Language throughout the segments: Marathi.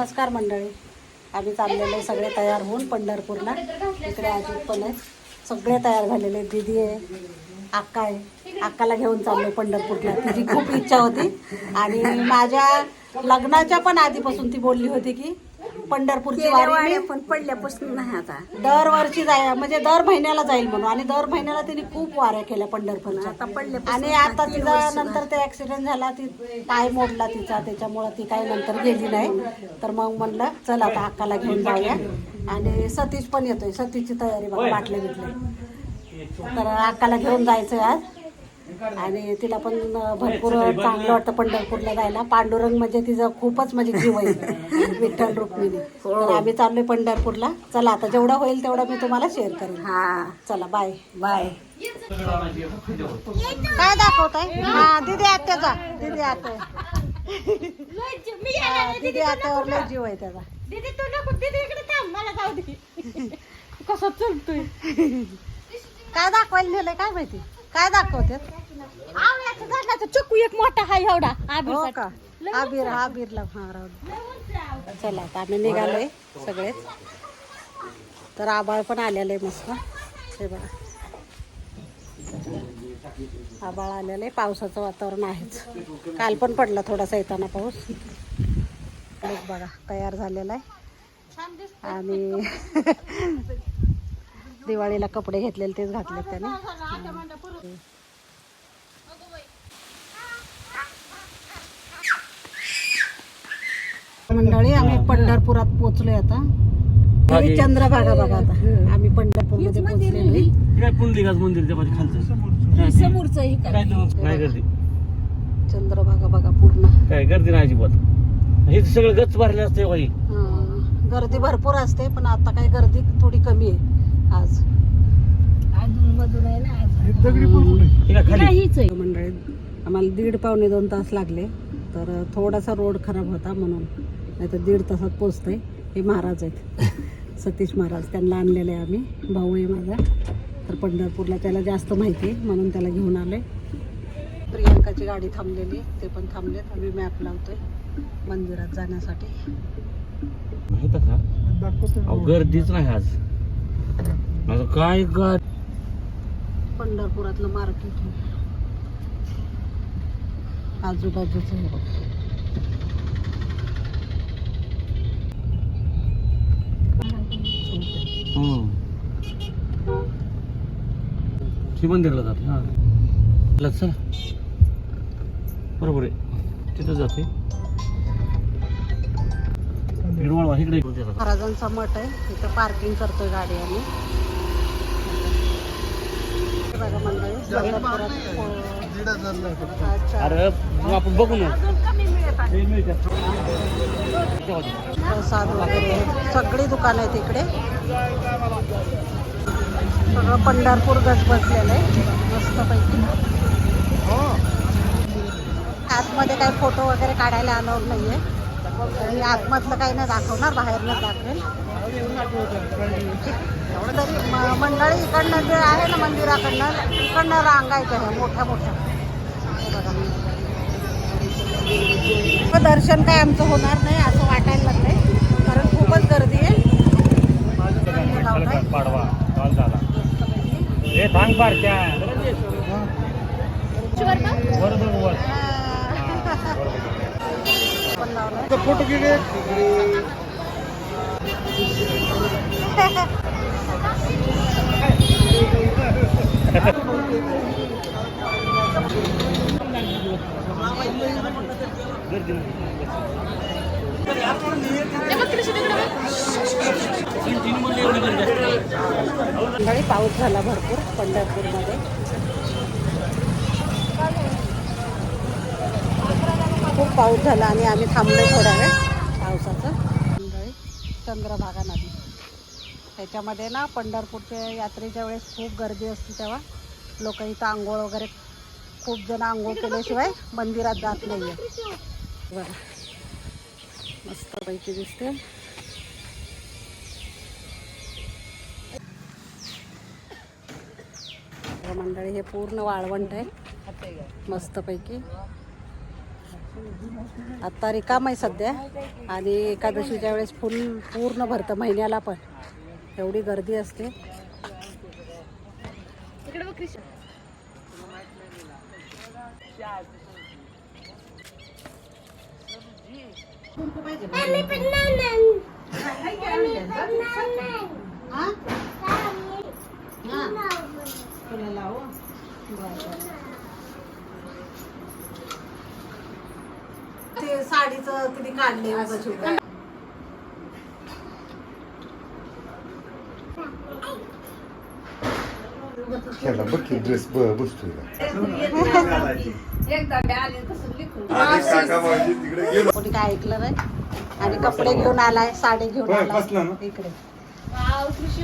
नमस्कार मंडळी. आम्ही चाललेलो आहे सगळे तयार होऊन पंढरपूरला. इकडे अजित पण आहेत. सगळे तयार झालेले दिदी दीदी आहे अक्का आहे. अक्काला घेऊन चाललो पंढरपूरला. तिची खूप इच्छा होती. आणि माझ्या लग्नाच्या पण आधीपासून ती बोलली होती की पंढरपूरची वारी मी पण पडल्यापासून नाही आता. दरवर्षी जाय म्हणजे दर महिन्याला जाईल म्हणून. आणि दर महिन्याला तिने खूप वाऱ्या केल्या पंढरपूरच्या. आता पडल्यापासून आणि आता तिचा नंतर ते ऍक्सिडेंट झाला ती पाय मोडला तिचा त्याच्यामुळं ती काही नंतर गेली नाही. तर मग म्हणलं चल आता अक्काला घेऊन जाऊया. आणि सतीश पण येतोय. सतीशची तयारी बघा बाटले बिटले तर अक्काला घेऊन जायचंय आज. आणि तिला पण भरपूर चांगलं वाटतं पंढरपूरला जायला. पांडुरंग म्हणजे तिचं खूपच म्हणजे जीव आहे. विठ्ठल रुक्मिणी. तर आम्ही चाललोय पंढरपूरला. चला आता जेवढं होईल तेवढं मी तुम्हाला शेअर करेन. हा. चला बाय बाय काय दाखवताय? हा दिदी आत्याचा दिदी आत्या. हा, दिदी आत्यावर लय जीव आहे त्याचा. दीदी तू नको. दीदी इकडे थांब. मला जाऊ दे. कसं चलतोय? काय दाखवायला नेलंय? काय माहिती? काय दाखवते आवळ्याच्या झाडाचा चक्कू एक मोठा हा एवढा. हो. का? आबीर हा राहू दे. चला आता आम्ही निघालोय सगळेच. तर आबाळ पण आलेलं आहे मस्त. हे बघा. आबाळ आलेलं आहे. पावसाचं वातावरण आहेच. काल पण पडला थोडासा येताना पाऊस. लोक बघा तयार झालेला आहे. आणि दिवाळीला कपडे घेतलेले तेच घातले त्याने. मंडळी आम्ही पंढरपुरात पोहोचलोय आता. चंद्रभागा बघा आता. आम्ही पंढरपूरमध्ये पोहोचलेलो काय पुंडलिकाच मंदिर त्या माझ्या खालचं. समोरचं हे काय? नाही गर्दी? चंद्रभागा बघा पूर्ण. काय गर्दी नाही अजिबात. हे सगळं गच भरले असते बाई. हं, गर्दी भरपूर असते पण आता काही गर्दी थोडी कमी आहे आज. अजून मधून आहे ना हे मंडळी. आम्हाला दीड पावणे दोन तास लागले तर थोडासा रोड खराब होता म्हणून. नाही तर दीड तासात पोचतंय हे महाराज आहेत. सतीश महाराज. त्यांना आणलेले आहे आम्ही. भाऊ आहे माझा. तर पंढरपूरला त्याला जास्त माहिती आहे म्हणून त्याला घेऊन आले. प्रियंकाची गाडी थांबलेली आहे. ते पण थांबलेत. आम्ही मॅप लावतोय मंदिरात जाण्यासाठी. माहीत का अहो, गर्दीच नाही आज. माझं काय गा पंढरपुरातलं मार्केट आहे. आजूबाजूचं हे बघ. हम्म. हे मंदिरला जाते हा. ला चला. बरोबर आहे. तिथं जाते. हिरवळ इकडे. महाराजांचा मठ आहे. इथं पार्किंग करतोय गाडी आम्ही. बघा मंडळी पंढरपुरात पो- अच्छा अरे मग आपण बघू ना. हे प्रसाद वगैरे सगळी दुकानं आहेत इकडे. सगळं पंढरपूर गज बसलेलं आहे. मस्तपैकी. आतमध्ये काही फोटो वगैरे काढायला अलाउड नाही आहे मी आतमधलं काही नाही दाखवणार बाहेरनं दाखवेल. तरी म- मंडळी इकडनं जे आहे ना मंदिराकडनं इकडनं रांगायचं आहे मोठ्या मोठ्या दर्शन काय आमचं होणार नाही असं वाटायला लागलंय. कारण खूपच गर्दी आहे. रंग लावलाय. पाडवा काल झाला हे थांग पारख्या वर बघ वर पण लावलाय. फोटो घे गर्दी पाऊस झाला भरपूर पंढरपूरमध्ये. खूप पाऊस झाला आणि आम्ही थांबलो थोडा वेळ पावसाचं. चंद्रभागा नदी. त्याच्यामध्ये ना पंढरपूरच्या यात्रेच्या वेळेस खूप गर्दी असते तेव्हा. लोक इथं आंघोळ वगैरे खूप जण आंघोळ केल्याशिवाय मंदिरात जात नाही आहे बघा. मस्तपैकी दिसते. मंडळी हे पूर्ण वाळवंट आहे. मस्तपैकी. आत्ता रिकाम आहे सध्या. आणि एकादशीच्या वेळेस फुल पूर्ण भरतं महिन्याला पण. एवढी गर्दी असते. ते साडीचं तिने काढले? त्याला बघ की ड्रेस बसतोय का एकदा मी आले आधी काका मावशी तिकडे गेलो कोणी काय ऐकलं नाही आणि कपडे घेऊन आलाय साडी घेऊन आलाय ना? इकडे वाव कृषी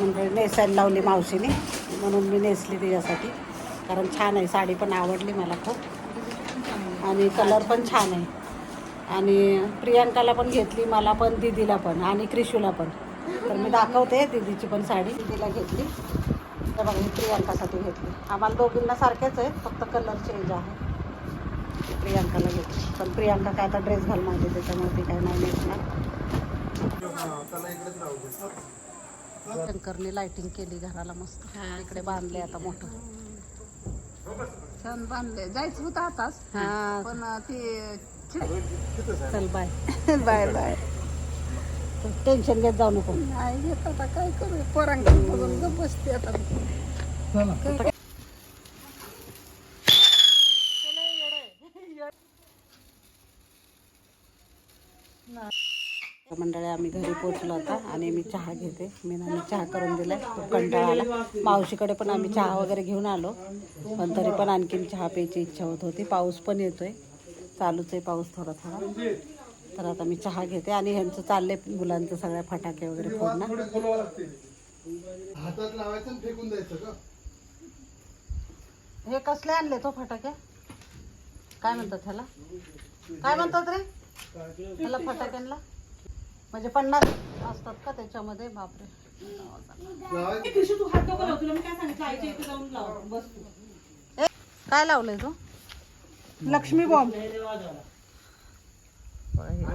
म्हणजे नेसायला लावली मावशीने म्हणून मी नेसली तिच्यासाठी. कारण छान आहे साडी पण आवडली मला खूप. आणि कलर पण छान आहे. आणि प्रियांकाला पण घेतली मला पण दिदीला पण आणि क्रिशूला पण. तर मी दाखवते दिदीची पण साडी. दिदीला घेतली. तर बघा ही प्रियांकासाठी घेतली. आम्हाला दोघींना सारखेच आहे फक्त कलर चेंज आहे. प्रियांकाला घेतली. पण प्रियांका काय आता ड्रेस घाल मागते त्याच्यामुळे ती काय नाही नेसणार शंकरने लाइटिंग केली घराला मस्त. इकडे बांधले आता मोठं. छान बांधले. जायचं होतं आताच हा. पण ते चल बाय बाय बाय टेन्शन घेत जाऊ नको. नाही घेत आता काय करू? पोरांकडे बघून गप्प बसते आता मंडळी आम्ही घरी पोचलो आता आणि मी चहा घेते. मी मी चहा करून दिलाय. खूप कंटाळा आला. मावशीकडे पण आम्ही चहा वगैरे घेऊन आलो. पण तरी पण आणखीन चहा प्यायची इच्छा होत होती. पाऊस पण येतोय. चालूच आहे पाऊस थोडा थोडा तर आता मी चहा घेते आणि ह्यांचं चाललंय मुलांचं सगळ्या फटाके वगैरे फोडणं. हातात लावायचं फेकून द्यायचं का? हे कसले आणले तो फटाके? काय म्हणतात ह्याला? काय म्हणतात रे? ह्याला फटाक्यांना? म्हणजे पन्नास असतात का त्याच्यामध्ये? बापरे. काय लावलंय तू? लक्ष्मी बॉम्ब.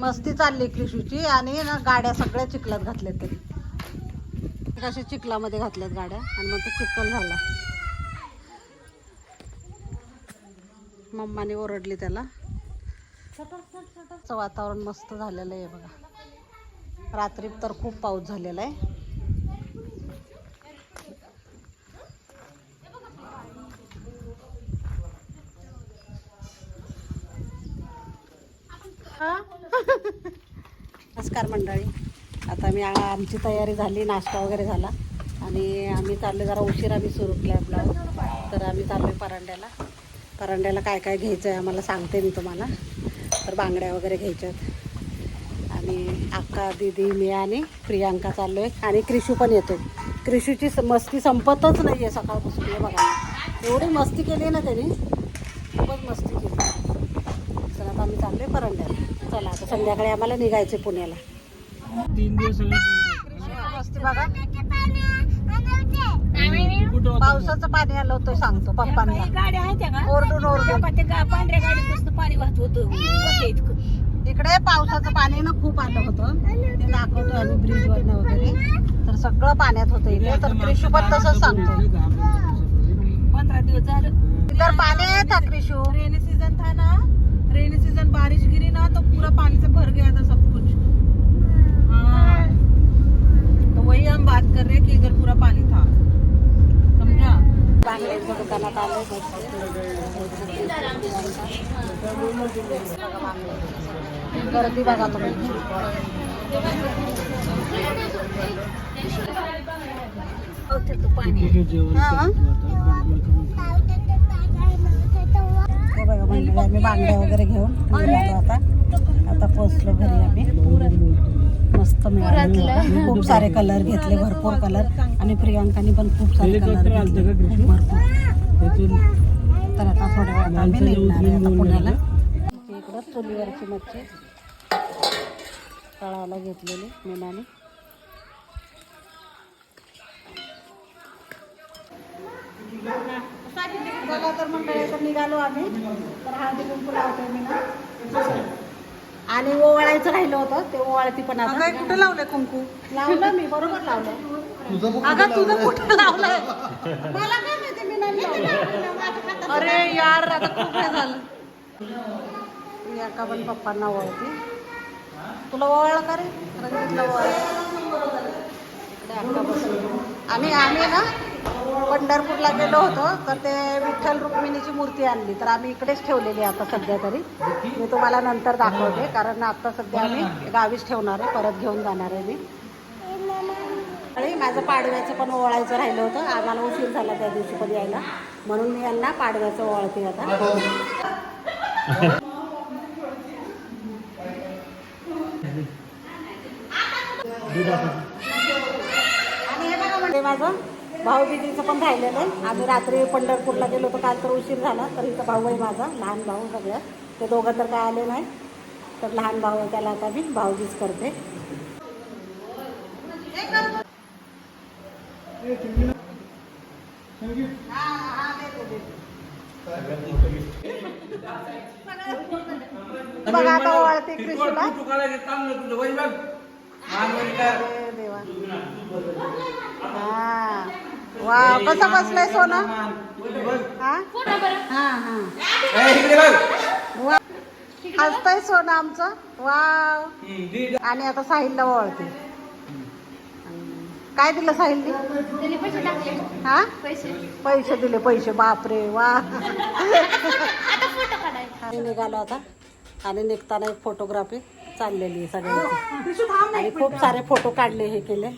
मस्ती चालली कृषीची आणि ना गाड्या सगळ्या चिखलात घातल्यात त्यांनी कशा चिखलामध्ये घातल्यात गाड्या आणि मग तो चिखल झाला. मम्माने ओरडली त्याला. वातावरण मस्त झालेलं आहे बघा. रात्री तर खूप पाऊस झालेला आहे. नमस्कार मंडळी. आता मी आमची तयारी झाली नाश्ता वगैरे झाला. आणि आम्ही चाललो जरा उशीर आम्ही सुरू केला आपला. तर आम्ही चाललो आहे परांड्याला. परांड्याला काय काय घ्यायचं आहे आम्हाला सांगते मी तुम्हाला. तर बांगड्या वगैरे घ्यायच्यात. आणि अक्का दीदी मी आणि प्रियांका चाललो आहे आणि क्रिशू पण येतो क्रिशूची स- मस्ती संपतच नाही आहे सकाळपासून बघा. एवढी मस्ती केली ना त्यांनी. खूपच मस्ती केली. आता आम्ही चाललो आहे परांड्याला. चला आता संध्याकाळी आम्हाला निघायचे पुण्याला. तीन दिवस बघा. पावसाचं पाणी आलं होतं सांगतो पप्पांना. गाड्या आहेत त्या का? ओरडून ओरडून. ते गा- पांढऱ्या गाडीपासून पाणी वाहत होतं. होतं इतकं. इकडे पावसाचं पाणी ना खूप आलं होतं. ते दाखवतो आम्ही ब्रिज वरनं वगैरे. तर सगळं पाण्यात होतं इथे तर क्रिशू पण तसंच सांगतो पंधरा दिवस झालं. इधर पाणी आहे था क्रिशू रेनी सीजन था ना? रेनी सीज़न बारिश गिरी ना तो पूरा पानी से भर गया था सब कुछ। हाँ। तो वही हम बात कर रहे हैं कि इधर पूरा पानी था। समझा? गर्दी बघा तुम्ही होतं पाणी आम्ही बांगड्या वगैरे घेऊन निघालो आता. आता पोचलो घरी आम्ही. मस्त मिळालं. खूप सारे कलर घेतले भरपूर कलर आणि प्रियांकाने पण खूप सारे कलर घेतले. भरपूर. तर आता थोड्या वेळात आम्ही निघणार आहे. आता पुण्याला. इकडं चुलीवरची मच्छी. तळायला घेतलेली मीनाने. बघा तर मंडळी तर निघालो आम्ही. तर हळदी कुंकू लावतोय मी ना. आणि ओवाळायचं राहिलं होतं ते ओवाळती पण आता. काय कुठं लावलंय कुंकू? लावलं मी बरोबर लावलं अगं तुझं कुठं लावलंय? मला काय माहिती मी नाही लावलं. अरे यार आता खूप हे झालं. प्रियांका पण पप्पांना ओळखी तुला ओवाळ का रे? रंजितला ओवाळ. इकडे आणि आम्ही ना पंढरपूरला गेलो होतो तर ते विठ्ठल रुक्मिणीची मूर्ती आणली. तर आम्ही इकडेच ठेवलेली आहे आता सध्या तरी. मी तुम्हाला नंतर दाखवते कारण आता सध्या आम्ही गावीच ठेवणार आहे परत घेऊन जाणार आहे मी. आणि माझं पाडव्याचं पण ओळायचं राहिलं होतं. आम्हाला उशीर झाला त्या दिवशी पण यायला. म्हणून मी यांना पाडव्याचं ओळखते आता. भाऊबीजीचं पण राहिलेलं आहे. आम्ही रात्री पंढरपूरला गेलो होतो काल तर उशीर झाला तर इथं भाऊ आहे माझा लहान भाऊ सगळं. ते दोघं तर काय आले नाही. तर लहान भाऊ आहे त्याला आता मी भाऊबीज करते. बघा आता कृषीला. देवा हा. वा कसं बसलंय सोनं? हा? हा हा. हसतंय सोनं आमचं. वा आणि आता साहिलला ओळखते काय दिलं साहिलने? हा? पैसे दिले पैसे. बापरे वा. निघालो आता. आणि निघताना एक फोटोग्राफी चाललेली आहे सगळ्यांची. आणि खूप सारे फोटो काढले हे केले.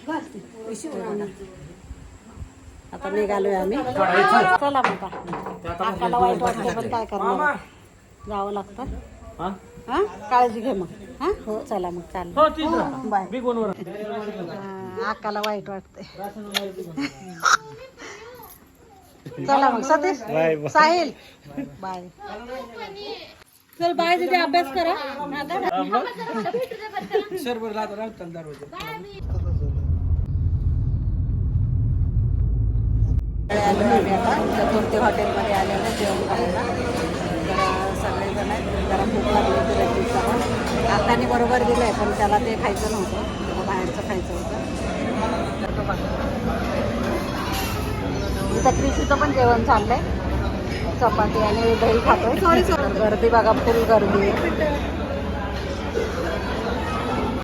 आता निघालोय आम्ही. चला मग आता आकाला वाईट वाटतं पण काय करणार? जावं लागतं. हा? हा? काळजी घे मग. हा? हो चला मग चालेल. हो ठीक आहे. बाय. हा, आकाला वाईट वाटते चला मग सतीश. साहिल. बाय. चल बाय तिथे अभ्यास करा. आलो आम्ही आता चतुर्थी हॉटेलमध्ये आलेलो जेवण करायला. तर सगळेजण आहेत जरा भूक लागली होती पण काकाने बरोबर दिलं आहे पण त्याला ते खायचं नव्हतं. त्याला बाहेरचं खायचं होतं. तर तो. इथं पण जेवण चाललंय. चपाती आणि दही खातोय. सॉरी सॉरी गर्दी बघा फुल गर्दी. आहे